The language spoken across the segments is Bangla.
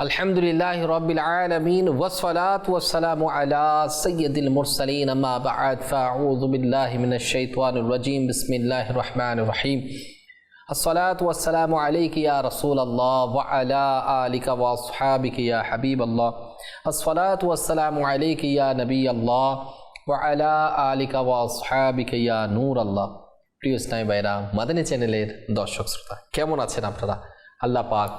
الحمد لله رب العالمين والصلاة والسلام على سيد المرسلين أما بعد فأعوذ بالله من الشيطان الرجيم بسم الله الرحمن الرحيم الصلاة والسلام عليك يا رسول الله وعلى آلك وأصحابك يا حبيب الله الصلاة والسلام عليك يا نبي الله وعلى آلك وأصحابك يا نور الله প্রিয় ইসলামী ভাইরা মাদানী চ্যানেলের দর্শক শ্রোতা কেমন আছেন আপনারা আল্লাহ পাক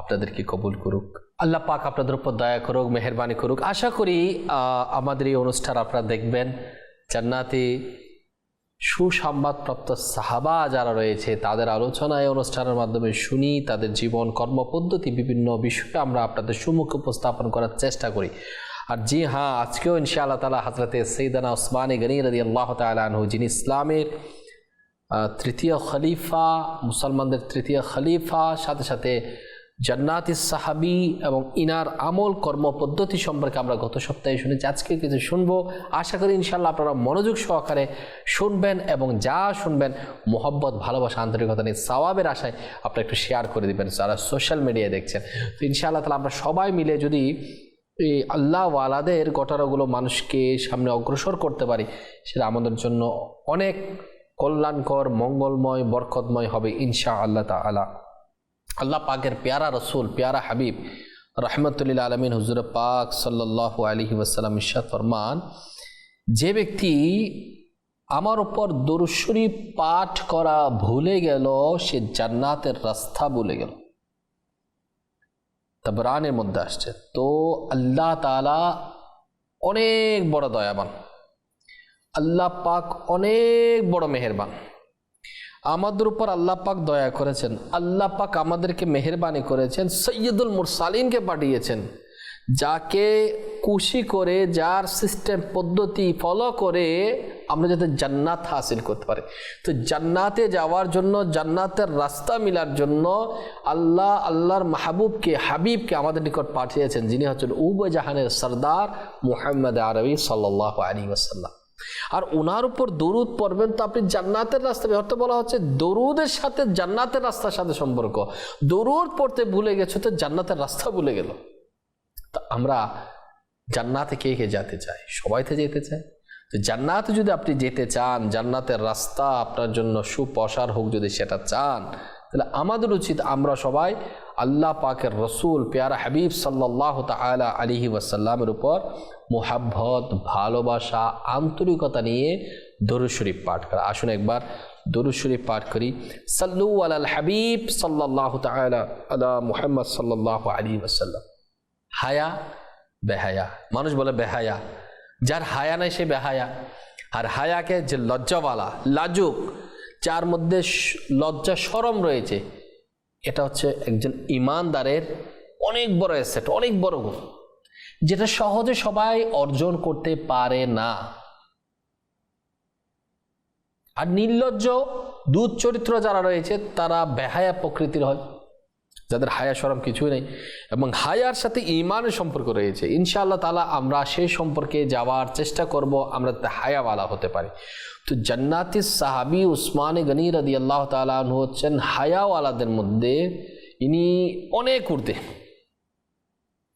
আপনাদেরকে কবুল করুক। আল্লাহ পাক আপনাদের উপর দয়া করুক, মেহরবানি করুক। আশা করি আমাদের এই অনুষ্ঠান আপনারা দেখবেন। জান্নাতে সুসংবাদপ্রাপ্ত সাহাবা যারা রয়েছে, তাদের আলোচনা এই অনুষ্ঠানের মাধ্যমে শুনি, তাদের জীবন, কর্মপদ্ধতি, বিভিন্ন বিষয়ে আমরা আপনাদের সম্মুখে উপস্থাপন করার চেষ্টা করি। আর জি হ্যাঁ আজকেও ইনশাআল্লাহ তালা হাজরতে সৈদানা ওসমানী গনি রদি আল্লাহ তালু যিনি ইসলামের তৃতীয় খলিফা, মুসলমানদের তৃতীয় খলিফা, সাথে সাথে জান্নাতি সাহাবি এবং ইনার আমল কর্মপদ্ধতি সম্পর্কে আমরা গত সপ্তাহে শুনেছি। আজকে কিছু শুনব। আশা করি ইনশাল্লাহ আপনারা মনোযোগ সহকারে শুনবেন এবং যা শুনবেন মোহব্বত, ভালোবাসা, আন্তরিকতা নিয়ে সওয়াবের আশায় আপনারা একটু শেয়ার করে দিবেন যারা সোশ্যাল মিডিয়ায় দেখছেন। তো ইনশাআল্লাহ তালা আমরা সবাই মিলে যদি এই আল্লাহ ওয়ালাদের ঘটনাগুলো মানুষকে সামনে অগ্রসর করতে পারি, সেটা আমাদের জন্য অনেক কল্যাণকর, মঙ্গলময়, বরকতময় হবে ইনশা আল্লাহ তালা আল্লাহ পাকের পেয়ারা রসুল, পেয়ারা হাবিব, রহমতুল্লিল আলমিন হুজুর পাক সাল্লাহ আলহি ওসালাম ইশাদ ফরমান, যে ব্যক্তি আমার ওপর দরুশরী পাঠ করা ভুলে গেল, সে জান্নাতের রাস্তা ভুলে গেল। তাবরানের মধ্যে আসছে। তো আল্লাহ তালা অনেক বড় দয়াবান। আল্লাহ পাক অনেক বড় মেহেরবান। আমাদের উপর আল্লাহ পাক দয়া করেছেন। আল্লাহ পাক আমাদেরকে মেহরবানি করেছেন, সৈয়দুল মুরসালিনকে পাঠিয়েছেন। যাকে খুশি করে, যার সিস্টেম পদ্ধতি ফলো করে আমরা যাতে জান্নাত হাসিল করতে পারি। তো জান্নাতে যাওয়ার জন্য, জান্নাতের রাস্তা মিলার জন্য আল্লাহ, আল্লাহর মাহবুবকে, হাবিবকে আমাদের নিকট পাঠিয়েছেন, যিনি হচ্ছেন উব জাহানের সর্দার মুহাম্মদ আরবি সাল্লাহ আলী আর ওনার উপর দরুদ পড়বেন তো আপনি জান্নাতের রাস্তা অর্থ বলা হচ্ছে দরুদের সাথে জান্নাতের রাস্তার সাথে সম্পর্ক। দরুদ পড়তে ভুলে গেছো তো জান্নাতের রাস্তা ভুলে গেল। তা আমরা জান্নাতে কে কে যেতে চাই? সবাইতে যেতে চাই তো জান্নাতে যদি আপনি যেতে চান, জান্নাতের রাস্তা আপনার জন্য সুপ্রসার হোক যদি সেটা চান, তাহলে আমাদের উচিত আমরা সবাই আল্লাহ পাকের রসুল, পেয়ারা হাবিব সাল্লাহ তালা আলিহি ওয়াসাল্লামের উপর মোহাব্বত, ভালোবাসা, আন্তরিকতা নিয়ে দরুদ শরীফ পাঠ করা। আসুন একবার দরুদ শরীফ পাঠ করি। সাল্লু আলাল হাবিব সাল্লাহ তালা আলা মুহাম্মদ সাল্লাহ আলী ওয়াসাল্লাম। হায়া, বেহায়া। মানুষ বলে বেহায়া। যার হায়া নাই, সে বেহায়া। আর হায়াকে যে লজ্জাওয়ালা, লাজুক, যার মধ্যে লজ্জা সরম রয়েছে এটা হচ্ছে একজন ইমানদারের অনেক বড় অ্যাসেট অনেক বড় গুণ, যেটা সহজে সবাই অর্জন করতে পারে না। আর নির্লজ্জ, দুধ চরিত্র যারা রয়েছে, তারা বেহায়া প্রকৃতির হয়। যাদের হায়া সরম কিছুই নেই এবং হায়ার সাথে ইমানের সম্পর্ক রয়েছে, ইনশাআল্লাহ তালা আমরা সেই সম্পর্কে যাওয়ার চেষ্টা করব, আমরা হায়াওয়ালা হতে পারি। তো জান্নাতি সাহাবি উসমান গনি রদি আল্লাহ তালা হচ্ছেন হায়াওয়ালাদের মধ্যে ইনি অনেক উর্ধে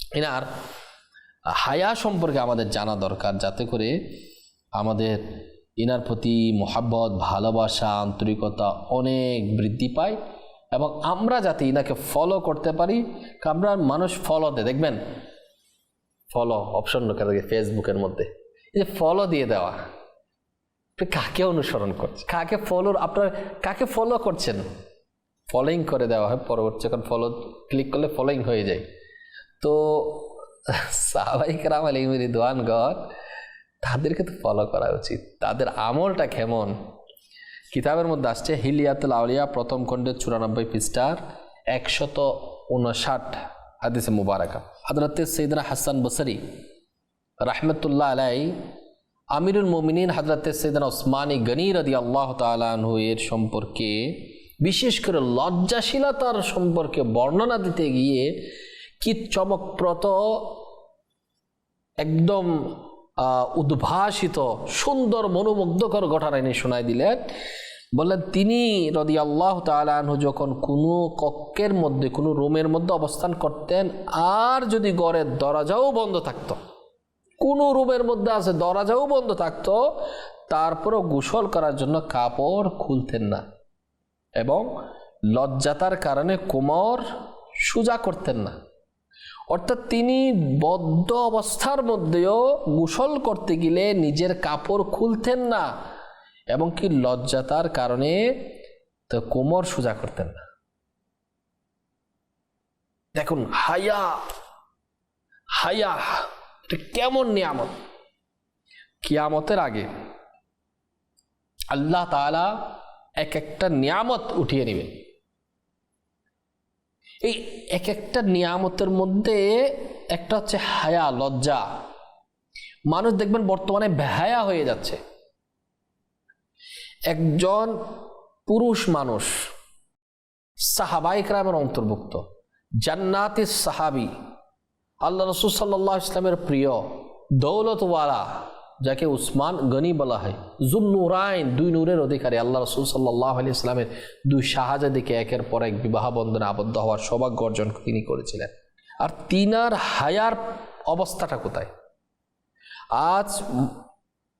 এনার হায়া সম্পর্কে আমাদের জানা দরকার, যাতে করে আমাদের ইনার প্রতি মোহাব্বত, ভালোবাসা, আন্তরিকতা অনেক বৃদ্ধি পায়। এবং আমরা যাতে ইনাকে ফলো করতে পারি আমরা মানুষ ফলো দেয়। দেখবেন ফলো অপশন ঢোকা থাকে ফেসবুকের মধ্যে। এই যে ফলো দিয়ে দেওয়া কাকে অনুসরণ করছেন কাকে ফলো আপনার কাকে ফলো করছেন? ফলোইং করে দেওয়া হয় পরবর্তী, যখন ফলো ক্লিক করলে ফলোইং হয়ে যায়। তো সাহাবাহিক রাম আলী রিদওয়ানগণ তাদেরকে তো ফলো করা উচিত। তাদের আমলটা কেমন? কিতাবের মধ্যে আসছে, হিলিয়াতুল আউলিয়া, প্রথম খণ্ডের চুরানব্বই পৃষ্ঠার একশত উনষাট হাদিসে মুবারাকা। হজরত সৈদনা হাসান বসরি রাহমতুল্লাহ আলাই আমিরুল মোমিনিন হজরত সৈদনা ওসমানী গনি রদি আল্লাহ তালু এর সম্পর্কে, বিশেষ করে লজ্জাশীলতার সম্পর্কে বর্ণনা দিতে গিয়ে কি চমকপ্রত একদম উদ্ভাসিত সুন্দর মনোমুগ্ধকর ঘটনা এনে শোনায় দিলেন। বললেন, তিনি রদি আল্লাহ তালু যখন কোনো কক্ষের মধ্যে, কোনো রুমের মধ্যে অবস্থান করতেন, আর যদি ঘরের দরজাও বন্ধ থাকতো, কোনো রুমের মধ্যে আছে, দরজাও বন্ধ থাকতো, তারপরও গোসল করার জন্য কাপড় খুলতেন না এবং লজ্জাতার কারণে কোমর সোজা করতেন না। অর্থাৎ তিনি বদ্ধ অবস্থার মধ্যেও গোসল করতে গেলে নিজের কাপড় খুলতেন না, এবং কি লজ্জাতার কারণে তো কোমর সোজা করতেন না। দেখুন, হায়া হায়া, এটা কেমন নিয়ামত। কিয়ামতের আগে আল্লাহ তাআলা এক একটা নিয়ামত উঠিয়ে নেবেন। এই এক একটা নিয়ামতের মধ্যে একটা হচ্ছে হায়া, লজ্জা। মানুষ দেখবেন বর্তমানে বেহায়া হয়ে যাচ্ছে। একজন পুরুষ মানুষ সাহাবাইক রামের অন্তর্ভুক্ত, জান্নাতি সাহাবি, আল্লাহ রসুল সাল্লাহ ইসলামের প্রিয়, দৌলতওয়ালা যাকে উসমান গনি বলা হয়। জুন্নুরাইন দুই নূরের অধিকারী। আল্লাহ রসুল সাল্লাহ আলি ইসলামের দুই শাহজাদিকে একের পর এক বিবাহ বন্ধনে আবদ্ধ হওয়ার সৌভাগ্য অর্জন তিনি করেছিলেন। আর তিনার হায়ার অবস্থাটা কোথায়? আজ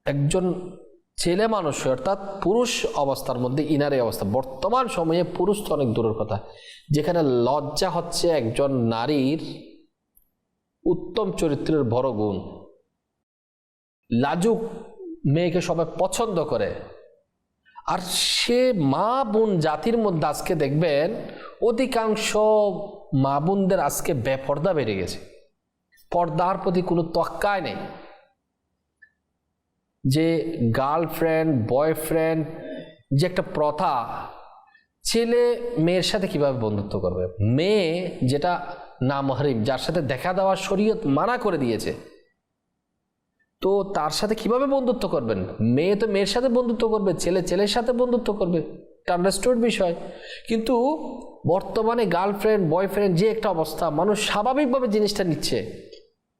একজন ছেলে মানুষ, অর্থাৎ পুরুষ অবস্থার মধ্যে ইনার এই অবস্থা। বর্তমান সময়ে পুরুষ তো অনেক দূরের কথা। যেখানে লজ্জা হচ্ছে একজন নারীর উত্তম চরিত্রের বড় গুণ। লাজুক মেয়েকে সবাই পছন্দ করে। আর সে মা বোন জাতির মধ্যে আজকে দেখবেন, অধিকাংশ মা বোনদের আজকে বেপর্দা বেড়ে গেছে। পর্দার প্রতি কোনো তক্কায় নেই। যে গার্লফ্রেন্ড, বয়ফ্রেন্ড, যে একটা প্রথা, ছেলে মেয়ের সাথে কীভাবে বন্ধুত্ব করবে? মেয়ে যেটা নামহরিম, যার সাথে দেখা দেওয়ার শরীয়ত মানা করে দিয়েছে তো তার সাথে কীভাবে বন্ধুত্ব করবেন? মেয়ে তো মেয়ের সাথে বন্ধুত্ব করবে, ছেলে ছেলের সাথে বন্ধুত্ব করবে। আন্ডারস্টুড বিষয়। কিন্তু বর্তমানে গার্লফ্রেন্ড বয়ফ্রেন্ড যে একটা অবস্থা, মানুষ স্বাভাবিকভাবে জিনিসটা নিচ্ছে।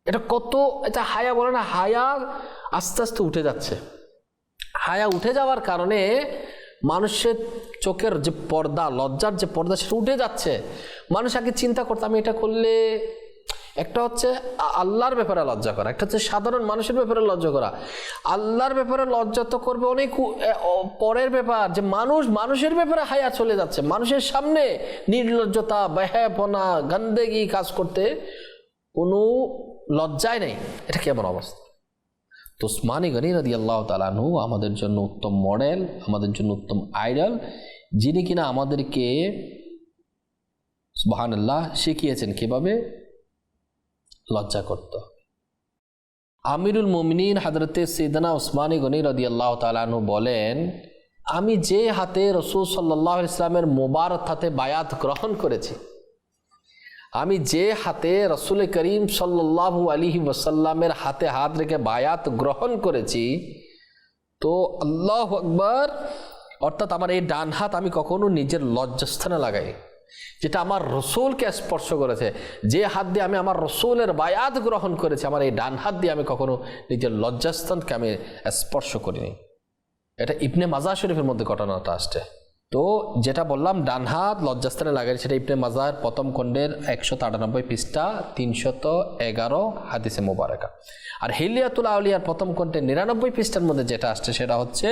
এটা কত, এটা হায়া বলে না, হায়া আস্তে আস্তে উঠে যাচ্ছে। হায়া উঠে যাওয়ার কারণে মানুষের চোখের যে পর্দা, লজ্জার যে পর্দা, সেটা উঠে যাচ্ছে। মানুষ আগে চিন্তা করতো, আমি এটা করলে একটা হচ্ছে আল্লাহর ব্যাপারে লজ্জা করা, একটা হচ্ছে সাধারণ মানুষের ব্যাপারে লজ্জা করা। আল্লাহর ব্যাপারে লজ্জা তো করবে অনেক পরের ব্যাপার যে মানুষ, মানুষের ব্যাপারে হায়া চলে যাচ্ছে। মানুষের সামনে নির্লজ্জতা, বেহায়াপনা, গন্দেগি কাজ করতে কোনো লজ্জায় নেই। এটা কেমন অবস্থা? তো উসমানী গনি রদি আল্লাহ তালানহু আমাদের জন্য উত্তম মডেল, আমাদের জন্য উত্তম আইডল, যিনি কিনা আমাদেরকে সুবাহান আল্লাহ শিখিয়েছেন কীভাবে লজ্জা করত। আমিরুল মুমিনিন হাজরতে সৈদানা উসমানী গনি রদি আল্লাহ তালানহু বলেন, আমি যে হাতে রসুল সাল্লাহ ইসলামের মোবারক হাতে বায়াত গ্রহণ করেছি, আমি যে হাতে রসুল করিম সাল্লাহু আলিহি ওসাল্লামের হাতে হাত রেখে বায়াত গ্রহণ করেছি, তো আল্লাহ আকবর, অর্থাৎ আমার এই ডান হাত আমি কখনো নিজের লজ্জাস্থানে লাগাই যেটা আমার রসুলকে স্পর্শ করেছে। যে হাত দিয়ে আমি আমার রসুলের বায়াত গ্রহণ করেছি, আমার এই ডান হাত দিয়ে আমি কখনো নিজের লজ্জাস্থানকে আমি স্পর্শ করিনি। এটা ইবনে মাজা শরীফের মধ্যে ঘটনাটা আসছে। তো যেটা বললাম, ডান হাত, লজ্জাস্থানে লাগাই সেটা ইবনে মাজার প্রথম খণ্ডের একশো আটানব্বই পৃষ্ঠা, তিনশত এগারো হাদিসে মোবারকা। আর হিলিয়াতুল আউলিয়ার প্রথম খণ্ডের নিরানব্বই পৃষ্ঠার মধ্যে যেটা আসছে সেটা হচ্ছে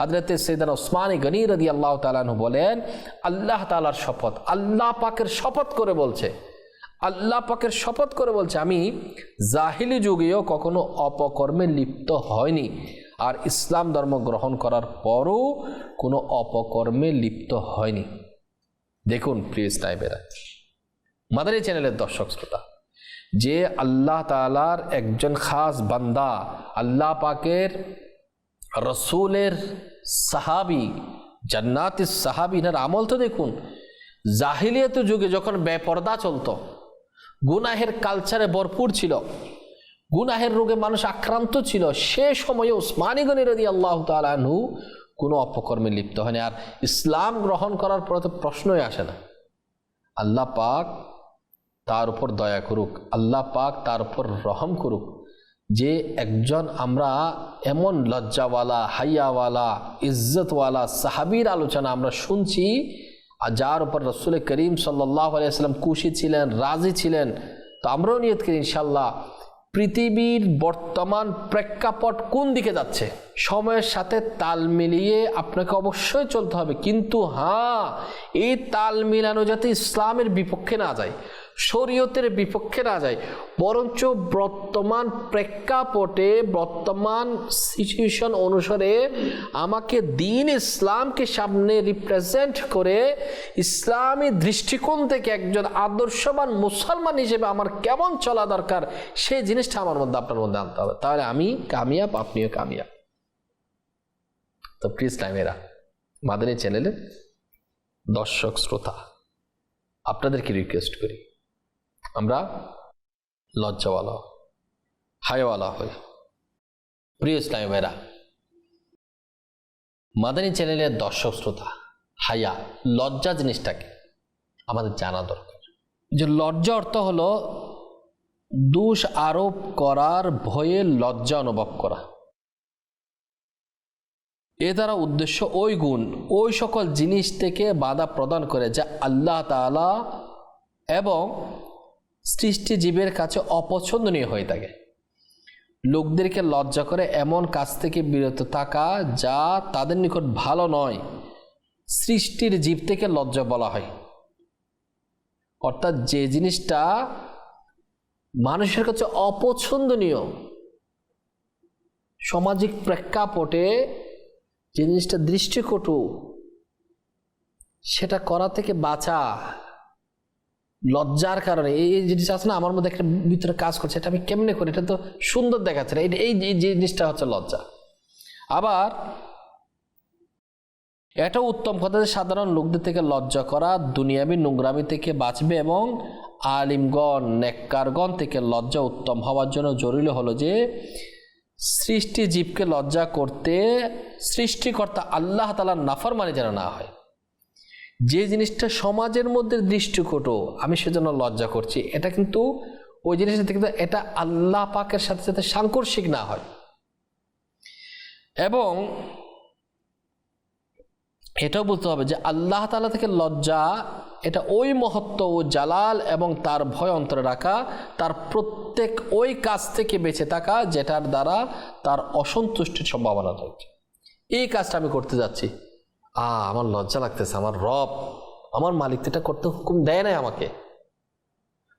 হাজরতে সৈদান ওসমানী গনি রদি আল্লাহ তালানহু বলেন, আল্লাহ তালার শপথ, আল্লাহ পাকের শপথ করে বলছে, আল্লাহ পাকের শপথ করে বলছে, আমি জাহিলি যুগেও কখনো অপকর্মে লিপ্ত হয়নি। আর ইসলাম ধর্ম গ্রহণ করার পরও কোনো অপকর্মে লিপ্ত হয়নি। দেখুন প্রিয় স্নাইবেরা মাদারি চ্যানেলের দর্শক শ্রোতা, যে আল্লাহ তালার একজন খাস বান্দা, আল্লাহ পাকের রসুলের সাহাবি জান্নাতি সাহাবিনার আমল তো দেখুন জাহিলিয়াত যুগে যখন বেপর্দা চলতো, গুনাহের কালচারে ভরপুর ছিল গুনাহের রোগে মানুষ আক্রান্ত ছিল, সে সময়ে উসমানী গনি রদি আল্লাহ তালু কোনো অপকর্মে লিপ্ত হয়নি। আর ইসলাম গ্রহণ করার পরে তো প্রশ্নই আসে না। আল্লাহ পাক তার উপর দয়া করুক, আল্লাহ পাক তার উপর রহম করুক, যে একজন আমরা এমন লজ্জাওয়ালা, হাইয়াওয়ালা, ইজ্জতওয়ালা সাহাবির আলোচনা আমরা শুনছি, আর যার উপর রসুল করিম সাল্লাহ আলিয়াল্লাম খুশি ছিলেন, রাজি ছিলেন, তো আমরাও নিয়ত করি ইনশাল্লাহ পৃথিবীর বর্তমান প্রেক্ষাপট কোন দিকে যাচ্ছে? সময়ের সাথে তাল মিলিয়ে আপনাকে অবশ্যই চলতে হবে। কিন্তু হ্যাঁ এই তাল মিলানো যাতে ইসলামের বিপক্ষে না যায়। শরীয়তের বিপক্ষে না যায়। বরঞ্চ বর্তমান প্রেক্ষাপটে, বর্তমান সিচুয়েশন অনুসারে আমাকে দিন ইসলামকে সামনে রিপ্রেজেন্ট করে ইসলামী দৃষ্টিকোণ থেকে একজন আদর্শবান মুসলমান হিসেবে আমার কেমন চলা দরকার, সেই জিনিসটা আমার মধ্যে আপনার মধ্যে আনতে হবে। তাহলে আমি কামিয়াব, আপনিও কামিয়াব। তো প্লিজ টাইমেরা মাদানী চ্যানেলে দর্শক, শ্রোতা, আপনাদেরকে রিকোয়েস্ট করি। আমরা লজ্জাওয়ালা, হায়ওয়ালা হই। প্রিয় ইসলামী ভাইরা মাদানী চ্যানেলের দর্শক শ্রোতা, হায়া, লজ্জা জিনিসটাকে আমাদের জানা দরকার। যে লজ্জা অর্থ হলো দোষ আরোপ করার ভয়ে লজ্জা অনুভব করা। এ দ্বারা উদ্দেশ্য ওই গুণ, ওই সকল জিনিস থেকে বাধা প্রদান করে যা আল্লাহ তাআলা এবং সৃষ্টি জীবের কাছে অপছন্দনীয় হয়ে থাকে। লোকদেরকে লজ্জা করে এমন কাজ থেকে বিরত থাকা যা তাদের নিকট ভালো নয়, সৃষ্টির জীব থেকে লজ্জা বলা হয়। অর্থাৎ যে জিনিসটা মানুষের কাছে অপছন্দনীয়, সামাজিক প্রেক্ষাপটে জিনিসটা দৃষ্টিকটু, সেটা করা থেকে বাঁচা লজ্জার কারণে, এই এই জিনিস আছে না, আমার মধ্যে একটা ভিতরে কাজ করছে, এটা আমি কেমনে করি? এটা তো সুন্দর দেখাচ্ছে না এই জিনিসটা হচ্ছে লজ্জা। আবার, এটা উত্তম কথা যে সাধারণ লোকদের থেকে লজ্জা করা দুনিয়াবি নোংরামি থেকে বাঁচবে এবং আলিমগণ, নেককারগণ থেকে লজ্জা উত্তম হওয়ার জন্য জরুরি হলো যে, সৃষ্টি জীবকে লজ্জা করতে সৃষ্টিকর্তা আল্লাহ তালার নাফরমানি যেন না হয়। যে জিনিসটা সমাজের মধ্যে দৃষ্টিকটু, আমি সেজন্য লজ্জা করছি। এটা কিন্তু ওই জিনিসটা কিন্তু এটা আল্লাহ পাকের সাথে সাথে সাংকর্ষিক না হয়। এবং এটাও বলতে হবে যে আল্লাহ তালা থেকে লজ্জা, এটা ওই মহত্ব ও জালাল এবং তার ভয় অন্তরে রাখা, তার প্রত্যেক ওই কাজ থেকে বেঁচে থাকা, যেটার দ্বারা তার অসন্তুষ্টির সম্ভাবনা রয়েছে। এই কাজটা আমি করতে যাচ্ছি। আ, আমার লজ্জা লাগতেছে, আমার রব, আমার মালিক তো এটা করতে হুকুম দেয় নাই আমাকে।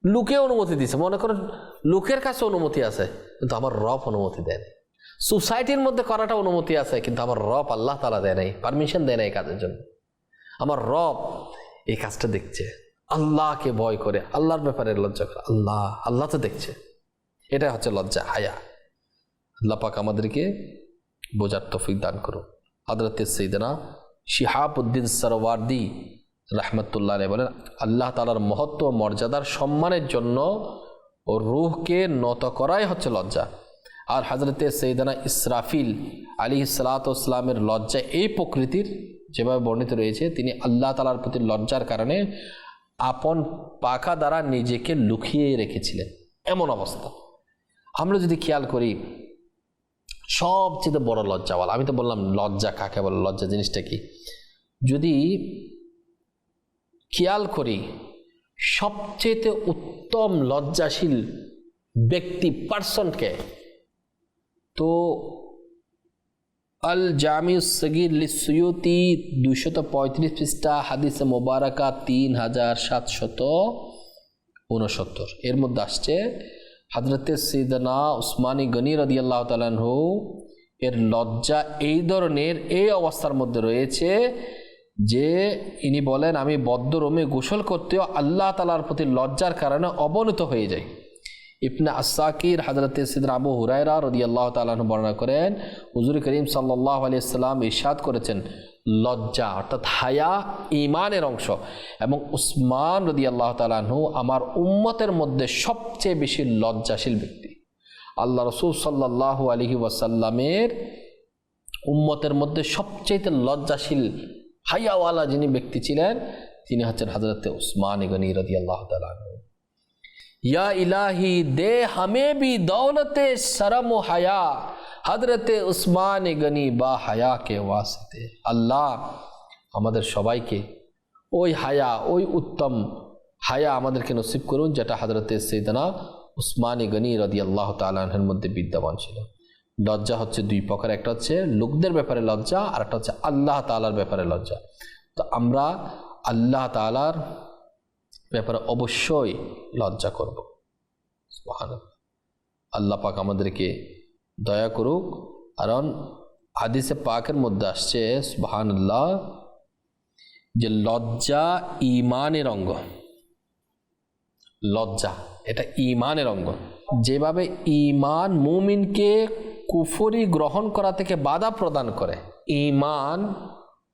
লুকে অনুমতি দিছে, মনে করেন লোকের কাছে অনুমতি আছে, কিন্তু আমার রব অনুমতি দেয় নাই। সোসাইটির মধ্যে করাটা অনুমতি আছে, কিন্তু আমার রব আল্লাহ তালা দেয় নাই, পারমিশন দেয় নাই কাজের জন্য। আমার রব এই কাজটা দেখছে, আল্লাহকে ভয় করে, আল্লাহর ব্যাপারে লজ্জা করে, আল্লাহ আল্লাহ তো দেখছে। এটা হচ্ছে লজ্জা, হায়া। আল্লাহ পাক আমাদেরকে বোঝার তফিক দান করুন হজরত সৈদনা শিহাবুদ্দিন সরওয়ার্দি রহমতুল্লাহ বলেন, আল্লাহ তালার মহত্ব মর্যাদার সম্মানের জন্য রুহকে নত করাই হচ্ছে লজ্জা। আর হজরতে সৈদানা ইসরাফিল আলী সালাতামের লজ্জা এই প্রকৃতির যেভাবে বর্ণিত রয়েছে, তিনি আল্লাহ তালার প্রতি লজ্জার কারণে আপন পাখা দ্বারা নিজেকে লুকিয়ে রেখেছিলেন। এমন অবস্থা। আমরা যদি খেয়াল করি সবচেয়ে বড় লজ্জা লজ্জাওয়ালা। আমি তো বললাম লজ্জা কাকে বলে? লজ্জা জিনিসটা কি? যদি খেয়াল করি সবচেয়ে উত্তম লজ্জাশীল ব্যক্তি পার্সনকে তো আল জামি সগির লিসুয়তি দুইশত পঁয়ত্রিশ পৃষ্ঠা, হাদিসে মোবারকা তিন হাজার সাতশত উনসত্তর। এর মধ্যে আসছে হজরতে সৈদনা উসমানী গনি রদি আল্লাহ তালাহু এর লজ্জা এই ধরনের এই অবস্থার মধ্যে রয়েছে যে ইনি বলেন, আমি বদ্ধ রোমে গোসল করতেও আল্লাহ তালার প্রতি লজ্জার কারণে অবনত হয়ে যাই। ইবনে আসাকির হজরত সিদ্র আবু হুরায়রা রদি আল্লাহ তালাহ বর্ণনা করেন, হুজুর করিম সাল্লাহ আলিয়াল্লাম ইরশাদ করেছেন, লজ্জা অর্থাৎ হায়া ইমানের অংশ। এবং উসমান রদি আল্লাহ তালাহু আমার উম্মতের মধ্যে সবচেয়ে বেশি লজ্জাশীল ব্যক্তি। আল্লাহ রসুল সাল্লাহ আলহি ওয়াসাল্লামের উম্মতের মধ্যে সবচেয়ে লজ্জাশীল হাইয়াওয়ালা যিনি ব্যক্তি ছিলেন, তিনি হচ্ছেন হজরত উসমান গনি রদি আল্লাহ তালাহু या इलाही दे हमें भी दौलत शरम व हया हजरत उस्मान गनी बा হায়া কে ওয়াসিতে আল্লাহ আমাদের সবাইকে ওই হায়া ওই উত্তম হায়া আমাদেরকে নসিব করুন যেটা হজরতে সৈদনা উসমানী গনি রদি আল্লাহ তালের মধ্যে বিদ্যমান ছিল লজ্জা হচ্ছে দুই প্রকার একটা হচ্ছে লোকদের ব্যাপারে লজ্জা আর একটা হচ্ছে আল্লাহ তালার ব্যাপারে লজ্জা তো আমরা আল্লাহ তালার ব্যাপারে অবশ্যই লজ্জা করব। আল্লাহ পাক আমাদেরকে দয়া করুক। কারণ হাদিসে পাকের মধ্যে আসছে, সুবহানাল্লাহ, যে লজ্জা ইমানের অঙ্গ। লজ্জা, এটা ইমানের অঙ্গ। যেভাবে ইমান মুমিনকে কুফরি গ্রহণ করা থেকে বাধা প্রদান করে ইমান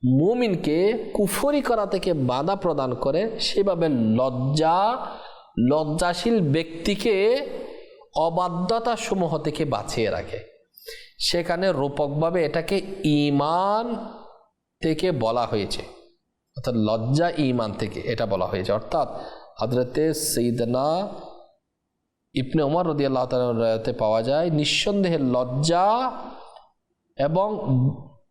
মুমিনকে কুফরি করা থেকে বাধা প্রদান করে, সেভাবে লজ্জা, লজ্জাশীল ব্যক্তিকে অবাধ্যতা সমূহ থেকে বাঁচিয়ে রাখে। সেখানে রূপকভাবে এটাকে ইমান থেকে বলা হয়েছে। অর্থাৎ লজ্জা ইমান থেকে এটা বলা হয়েছে। অর্থাৎ হজরতে সৈদনা ইবনে ওমর রদি আল্লাহ পাওয়া যায়, নিঃসন্দেহে লজ্জা এবং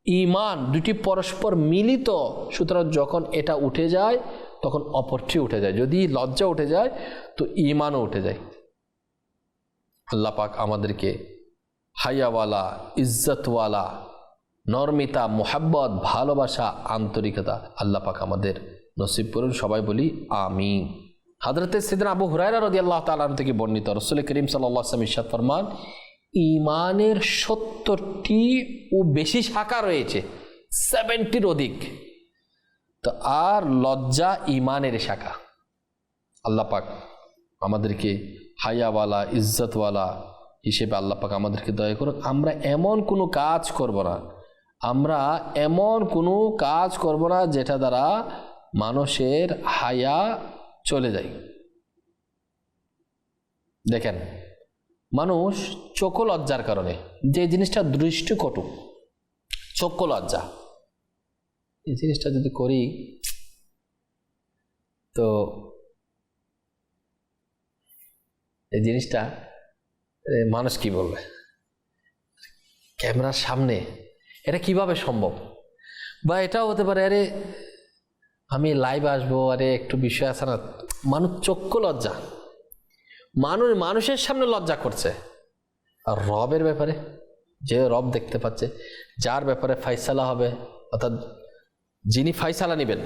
ইমান দুটি পরস্পর মিলিত, সুতরাং যখন এটা উঠে যায়, তখন অপরটি উঠে যায়। যদি লজ্জা উঠে যায়, তো ইমানও উঠে যায়। আল্লাহ পাক আমাদেরকে হাইয়াওয়ালা ইজ্জতওয়ালা, নর্মিতা, মোহাব্বত, ভালোবাসা, আন্তরিকতা আল্লাহ পাক আমাদের নসিব করুন। সবাই বলি আমিন। হাজরতে সিদিন আবু হুরায়রা রদি আল্লাহ তালাম থেকে বর্ণিত রসুল করিম সাল্লাহ ইসাদ ফরমান ইমানের সত্তরটি ও বেশি শাখা রয়েছে সেভেন্টির অধিক। তো আর লজ্জা ইমানের শাখা। আল্লাহ পাক আমাদেরকে হায়াওয়ালা, ইজ্জতওয়ালা হিসেবে আল্লাহ পাক আমাদেরকে দয়া করুন, আমরা এমন কোনো কাজ করব না। আমরা এমন কোনো কাজ করব না যেটা দ্বারা মানুষের হায়া চলে যায়। দেখেন মানুষ চোখ লজ্জার কারণে, যে জিনিসটা দৃষ্টিকটু চোখ লজ্জা। এই জিনিসটা যদি করি, তো এই জিনিসটা মানুষ কি বলবে? ক্যামেরার সামনে এটা কীভাবে সম্ভব? বা এটাও হতে পারে, আরে আমি লাইভ আসব, আরে একটু বিষয় আছে না, মানুষ চক্ষু লজ্জা। মানুষ মানুষের সামনে লজ্জা করছে। আর রবের ব্যাপারে যে রব দেখতে পাচ্ছে, যার ব্যাপারে ফাইসালা হবে, অর্থাৎ যিনি ফাইসালা নেবেন,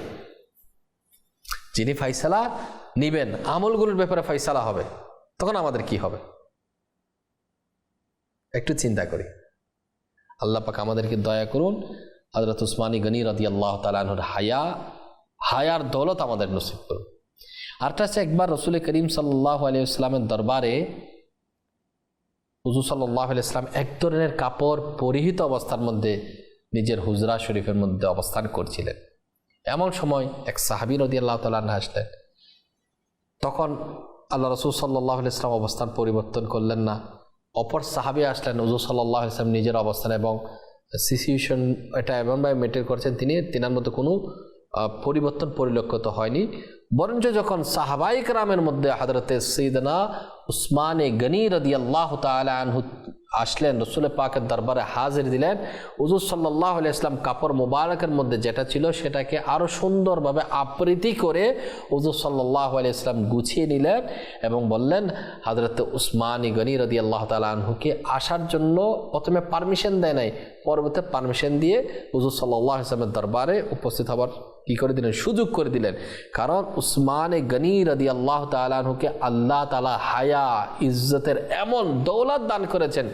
যিনি ফাইসালা নিবেন, আমলগুলোর ব্যাপারে ফাইসালা হবে, তখন আমাদের কি হবে? একটু চিন্তা করি। আল্লাহ পাক আমাদেরকে দয়া করুন হজরত উসমানী গনি রদি আল্লাহ তালাহুর হায়া, হায়ার দৌলত আমাদের নসিব করুন। আরটা হচ্ছে একবার রসুল করিম সাল্লাহ আলিয়াল্লামের দরবারে হুজু সাল্লাহ ইসলাম এক ধরনের কাপড় পরিহিত অবস্থার মধ্যে নিজের হুজরা শরীফের মধ্যে অবস্থান করছিলেন। এমন সময় এক সাহাবি রদি আল্লাহ তালাহ আসলেন। তখন আল্লাহ রসুল সাল্লাহ ইসলাম অবস্থান পরিবর্তন করলেন না। অপর সাহাবি আসলেন, হুজুর সাল্লাহ ইসলাম নিজের অবস্থান এবং সিচুয়েশন এটা এমনভাবে মেনটেন করছেন, তিনি তিনার মধ্যে কোনো পরিবর্তন পরিলক্ষিত হয়নি। বরঞ্চ যখন সাহাবাইক রামের মধ্যে হাদরতে সৈদনা উসমানে গনি রদি আল্লাহ আনহু আসলেন রসুল পাকের দরবারে হাজির দিলেন, হুজুর সাল্লাহ ইসলাম কাপড় মোবারকের মধ্যে যেটা ছিল সেটাকে আরও সুন্দরভাবে আবৃত্তি করে হুজুর সাল্লাহ ইসলাম গুছিয়ে নিলেন এবং বললেন হাজরত উসমানী গনি রদি আল্লাহ তালা আনহুকে আসার জন্য প্রথমে পারমিশন দেয় নাই পরবর্তী পারমিশন দিয়ে হুজুর সাল্লাহ ইসলামের দরবারে উপস্থিত হবার কি করে দিলেন? সুযোগ করে দিলেন। কারণ উসমানে গনি রদি আল্লাহ তালাহুকে আল্লাহ তালা হায়া, ইজ্জতের এমন দৌলত দান করেছেন।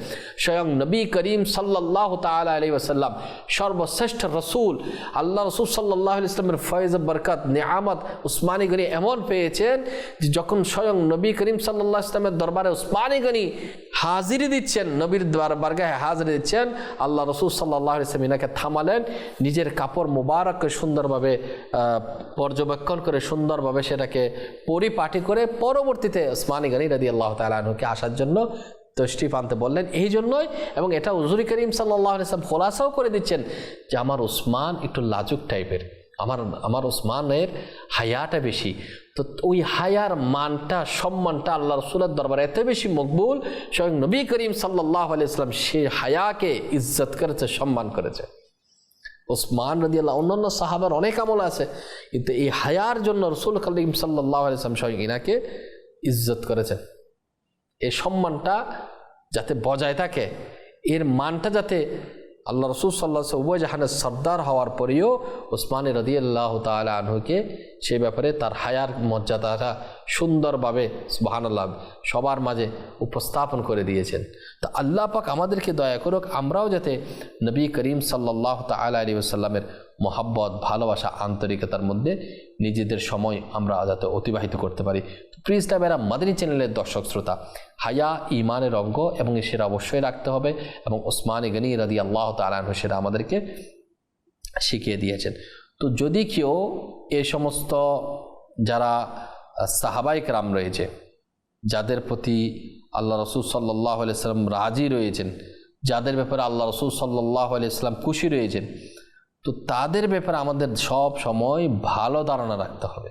স্বয়ং নবী করিম সাল্লাহ তালা আলী ওসাল্লাম সর্বশ্রেষ্ঠ রসুল। আল্লাহ রসুল সাল্লাহ ইসলামের ফয়েজ, বরকত, নিয়ামত উসমানী গনি এমন পেয়েছেন যে যখন স্বয়ং নবী করিম সাল্লাহ ইসলামের দরবারে উসমানী গনি হাজিরি দিচ্ছেন, নবীর বারগাহে হাজিরি দিচ্ছেন, আল্লাহ রসুল সাল্লাহ ইসলাম ইনাকে থামালেন। নিজের কাপড় মোবারককে সুন্দরভাবে পর্যবেক্ষণ করে সুন্দরভাবে সেটাকে পরিপাটি করে পরবর্তীতে ওসমানী গানি রাদি আল্লাহ তালুকে আসার জন্য তশরিফ আনতে বললেন। এই জন্যই এবং এটা উজুরি করিম সাল্লাহ ইসলাম খোলাসাও করে দিচ্ছেন যে আমার উসমান একটু লাজুক টাইপের, আমার আমার ওসমানের হায়াটা বেশি। তো ওই হায়ার মানটা, সম্মানটা আল্লাহ রসুলের দরবারে এত বেশি মকবুল, স্বয়ং নবী করিম সাল্লাহ আলাইসলাম সে হায়াকে ইজ্জত করেছে, সম্মান করেছে। ওসমান রদি আল্লাহ অন্যান্য সাহাবার অনেক আমল আছে, কিন্তু এই হায়ার জন্য রসুল কালিম সাল্লাহ আলিয়াম স্বয়ং ইজ্জত করেছেন। এই সম্মানটা যাতে বজায় থাকে, এর মানটা যাতে আল্লাহ রসুল সাল্লাহ উভয় জাহানের সর্দার হওয়ার পরেও ওসমান রদি আল্লাহ তালা আনহুকে সে ব্যাপারে তার হায়ার মর্যাদাটা সুন্দরভাবে সুবাহান্লাহ সবার মাঝে উপস্থাপন করে দিয়েছেন। তা আল্লাহ পাক আমাদেরকে দয়া করুক, আমরাও যাতে নবী করিম সাল্লাহ তালা আলী আসাল্লামের মহাব্বত, ভালোবাসা, আন্তরিকতার মধ্যে নিজেদের সময় আমরা যাতে অতিবাহিত করতে পারি। প্রিজ ইসলামেরা মাদানী চ্যানেলের দর্শক শ্রোতা। হায়া ইমানের অঙ্গ এবং সেটা অবশ্যই রাখতে হবে এবং ওসমান গনি রাদি আল্লাহ তালাহ সেটা আমাদেরকে শিখিয়ে দিয়েছেন। তো যদি কেউ এ সমস্ত যারা সাহাবাইক রাম রয়েছে, যাদের প্রতি আল্লাহ রসুল সাল্লাহ আলাইসাল্লাম রাজি রয়েছেন, যাদের ব্যাপারে আল্লাহ রসুল সাল্লাহ আলাইসাল্লাম খুশি রয়েছেন, তো তাদের ব্যাপারে আমাদের সব সময় ভালো ধারণা রাখতে হবে।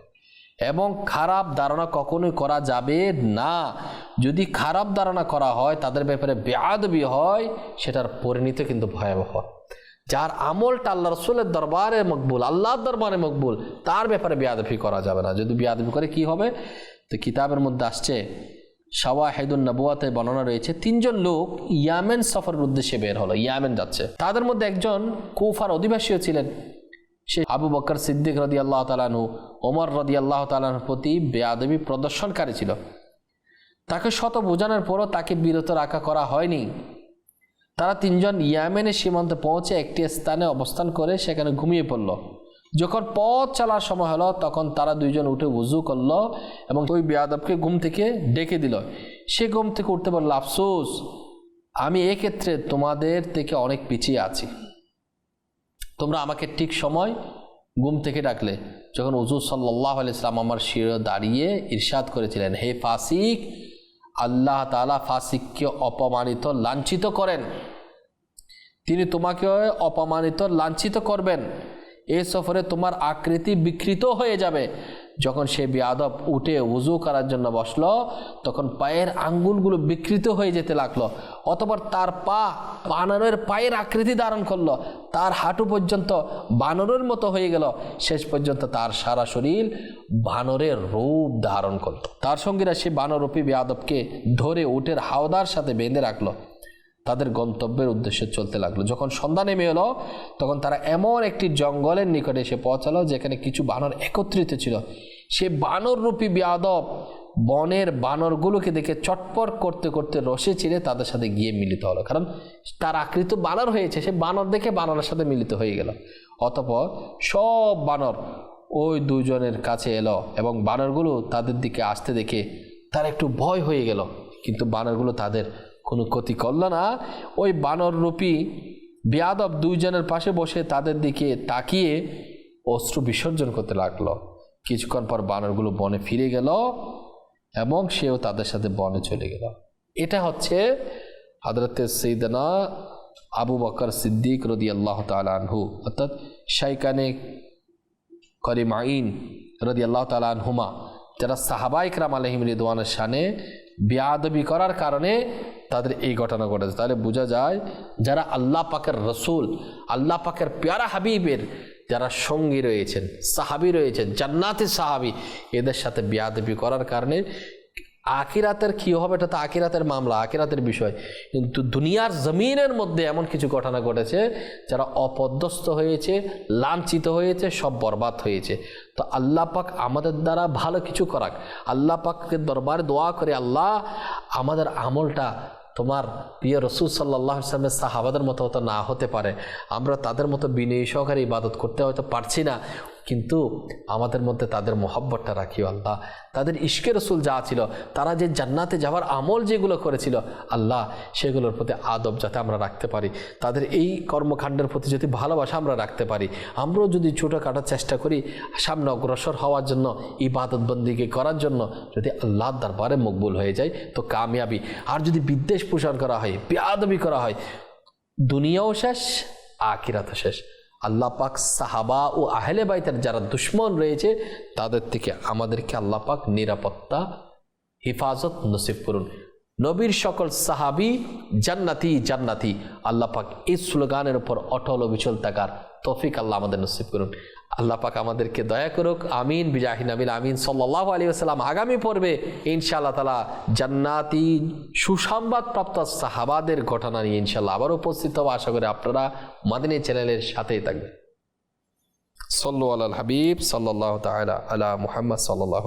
এবং খারাপ ধারণা কখনোই করা যাবে না। যদি খারাপ ধারণা করা হয়, তাদের ব্যাপারে বেয়াদবি হয়, সেটার পরিণতি কিন্তু ভয়াবহ। যার আমলটা আল্লাহ রসুলের দরবারে মকবুল, আল্লাহর দরবারে মকবুল, তার ব্যাপারে বেয়াদবি করা যাবে না। যদি বেয়াদবি করে কি হবে? তো কিতাবের মধ্যে আসছে শাওয়া হেদুল নবুয়াতে বর্ণনা রয়েছে, তিনজন লোক ইয়ামেন সফরের উদ্দেশ্যে বের হলো, ইয়ামেন যাচ্ছে। তাদের মধ্যে একজন কুফার অধিবাসীও ছিলেন। সে আবু বকর সিদ্দিক রদি আল্লাহ তালানু ওমর রদি আল্লাহ তালানুর প্রতি বেয়াদবি প্রদর্শনকারী ছিল। তাকে শত বোঝানোর পরও তাকে বিরত রাখা করা হয়নি। তারা তিনজন ইয়ামেনের সীমান্তে পৌঁছে একটি স্থানে অবস্থান করে সেখানে ঘুমিয়ে পড়ল। যখন পথ চলার সময় হলো, তখন তারা দুইজন উঠে উজু করল এবং ওই বেয়াদবকে ঘুম থেকে ডেকে দিল। সে ঘুম থেকে উঠতে বলল, আফসোস, আমি এক্ষেত্রে তোমাদের থেকে অনেক পিছিয়ে আছি। তোমরা আমাকে ঠিক সময় ঘুম থেকে ডাকলে। যখন উজু সাল্লাহ ইসলাম আমার শির দাঁড়িয়ে ইরশাদ করেছিলেন, হে ফাসিক, আল্লাহ তালা ফাসিককে অপমানিত, লাঞ্ছিত করেন। তিনি তোমাকে অপমানিত, লাঞ্ছিত করবেন। এ সফরে তোমার আকৃতি বিকৃত হয়ে যাবে। যখন সে বিয়াদব উঠে উজু করার জন্য বসল, তখন পায়ের আঙ্গুলগুলো বিকৃত হয়ে যেতে লাগল, অতপর তার পা বানরের পায়ের আকৃতি ধারণ করল, তার হাঁটু পর্যন্ত বানরের মতো হয়ে গেল, শেষ পর্যন্ত তার সারা শরীর বানরের রূপ ধারণ করল। তার সঙ্গীরা সে বানরূপী বেয়াদবকে ধরে উটের হাওদার সাথে বেঁধে রাখল। তাদের গন্তব্যের উদ্দেশ্যে চলতে লাগল। যখন সন্ধ্যা নেমে এলো, তখন তারা এমন একটি জঙ্গলের নিকটে এসে পৌঁছালো, যেখানে কিছু বানর একত্রিত ছিল। সে বানররূপী বিয়াদব বনের বানরগুলোকে দেখে চটপট করতে করতে রসে ছিঁড়ে তাদের সাথে গিয়ে মিলিত হলো। কারণ তার আকৃত বানর হয়েছে, সে বানর দেখে বানরের সাথে মিলিত হয়ে গেল। অতপর সব বানর ওই দুজনের কাছে এলো এবং বানরগুলো তাদের দিকে আসতে দেখে তার একটু ভয় হয়ে গেল। কিন্তু বানরগুলো তাদের কোনো ক্ষতি করল না। ওই বানররূপী বেয়াদব দুইজনের পাশে বসে তাদের দিকে তাকিয়ে অস্ত্র বিসর্জন করতে লাগল। কিছুক্ষণ পর বানরগুলো বনে ফিরে গেল এবং সেও তাদের সাথে বনে চলে গেল। এটা হচ্ছে হাদরতে সৈদনা আবু বকর সিদ্দিক রদি আল্লাহ তালহু অর্থাৎ শাইকানে করিম আইন রদি আল্লাহ তালহুমা যারা সাহাবাইকরাম আলহিম রিদওয়ানের শানে বেয়াদবি করার কারণে তাদের এই ঘটনা ঘটেছে। তাহলে বোঝা যায়, যারা আল্লাহ পাকের রসুল, আল্লাহ পাকের পেয়ারা হাবিবের যারা সঙ্গী রয়েছেন, সাহাবি রয়েছেন, জান্নাতি সাহাবি, এদের সাথে বেয়াদবি করার কারণে আকিরাতের কী হবে? এটা তো আকিরাতের মামলা আকিরাতের বিষয়। কিন্তু দুনিয়ার জমিনের মধ্যে এমন কিছু ঘটনা ঘটেছে, যারা অপদস্থ হয়েছে, লাঞ্ছিত হয়েছে, সব বরবাদ হয়েছে। তো আল্লাহ পাক আমাদের দ্বারা ভালো কিছু করাক। আল্লাহ পাককে দরবারে দোয়া করে, আল্লাহ, আমাদের আমলটা তোমার প্রিয় রসুল সাল্লাহ ইসলামের সাহাবাদের মতো হয়তো না হতে পারে। আমরা তাদের মতো বিনয় সহকারে ইবাদত করতে হয়তো পারছি না। কিন্তু আমাদের মধ্যে তাদের মোহব্বতটা রাখিও আল্লাহ। তাদের ইশকে রসুল যা ছিল, তারা যে জান্নাতে যাওয়ার আমল যেগুলো করেছিল, আল্লাহ সেগুলোর প্রতি আদব যাতে আমরা রাখতে পারি। তাদের এই কর্মকাণ্ডের প্রতি যদি ভালোবাসা আমরা রাখতে পারি, আমরাও যদি ছোটো কাটার চেষ্টা করি সামনে অগ্রসর হওয়ার জন্য, ইবাদত বন্দিকে করার জন্য, যদি আল্লাহ দরবারে মকবুল হয়ে যায় তো কামিয়াবি। আর যদি বিদ্বেষ পোষণ করা হয়, বেয়াদবি করা হয়, দুনিয়াও শেষ আকিরাতও শেষ। আল্লাহ পাক সাহাবা ও আহলে বাইতের যারা দুশ্মন রয়েছে, তাদের থেকে আমাদেরকে আল্লাহ পাক নিরাপত্তা, হেফাজত নসিব করুন। নবীর সকল সাহাবি জান্নাতি জান্নাতি। আল্লাহ পাক এই স্লোগানের উপর অটল অবিচল থাকার তফিক আল্লাহ আমাদের নসিব করুন। আল্লাহ পাক আমাদেরকে দয়া করুক, আমিন, বিজাহিন আমিন আমিন। সাল্লাহ আলী আসসালাম আগামী পর্বে ইনশাআল্লাহ তালা জান্নাতি সুসংবাদ প্রাপ্ত সাহাবাদের ঘটনা নিয়ে ইনশাল্লাহ আবার উপস্থিত হব। আশা করি আপনারা মাদিনী চ্যানেলের সাথেই থাকবেন। সল্লু আল হাবিব সাল্লাহ তালা আলা মুহাম্মদ সাল্লাহ